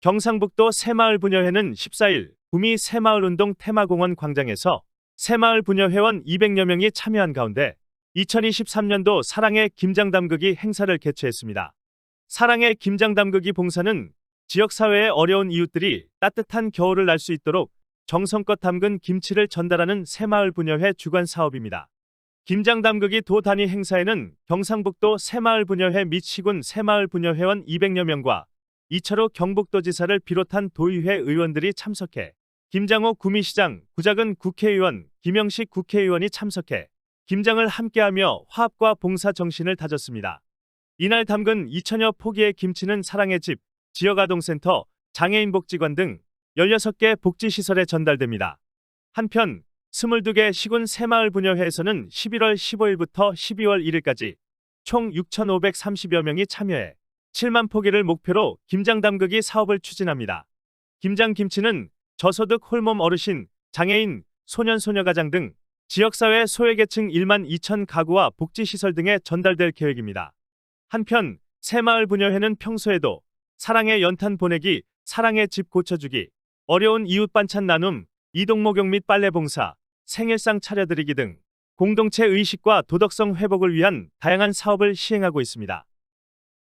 경상북도 새마을 부녀회는 14일 구미 새마을운동 테마공원 광장에서 새마을 부녀회원 200여 명이 참여한 가운데 2023년도 사랑의 김장담그기 행사를 개최했습니다. 사랑의 김장담그기 봉사는 지역사회의 어려운 이웃들이 따뜻한 겨울을 날 수 있도록 정성껏 담근 김치를 전달하는 새마을 부녀회 주관 사업입니다. 김장 담그기 도 단위 행사에는 경상북도 새마을 부녀회 및 시군 새마을 부녀회원 200여 명과 이철호 경북도지사를 비롯한 도의회 의원들이 참석해 김장호 구미시장, 구작은 국회의원, 김영식 국회의원이 참석해 김장을 함께하며 화합과 봉사 정신을 다졌습니다. 이날 담근 2천여 포기의 김치는 사랑의 집, 지역아동센터, 장애인복지관 등 16개 복지시설에 전달됩니다. 한편 22개 시군 새마을 부녀회에서는 11월 15일부터 12월 1일까지 총 6,530여 명이 참여해 7만 포기를 목표로 김장 담그기 사업을 추진합니다. 김장 김치는 저소득 홀몸 어르신, 장애인, 소년 소녀가장 등 지역사회 소외계층 1만 2천 가구와 복지시설 등에 전달될 계획입니다. 한편 새마을 부녀회는 평소에도 사랑의 연탄 보내기, 사랑의 집 고쳐주기, 어려운 이웃 반찬 나눔, 이동 목욕 및 빨래 봉사, 생일상 차려드리기 등 공동체 의식과 도덕성 회복을 위한 다양한 사업을 시행하고 있습니다.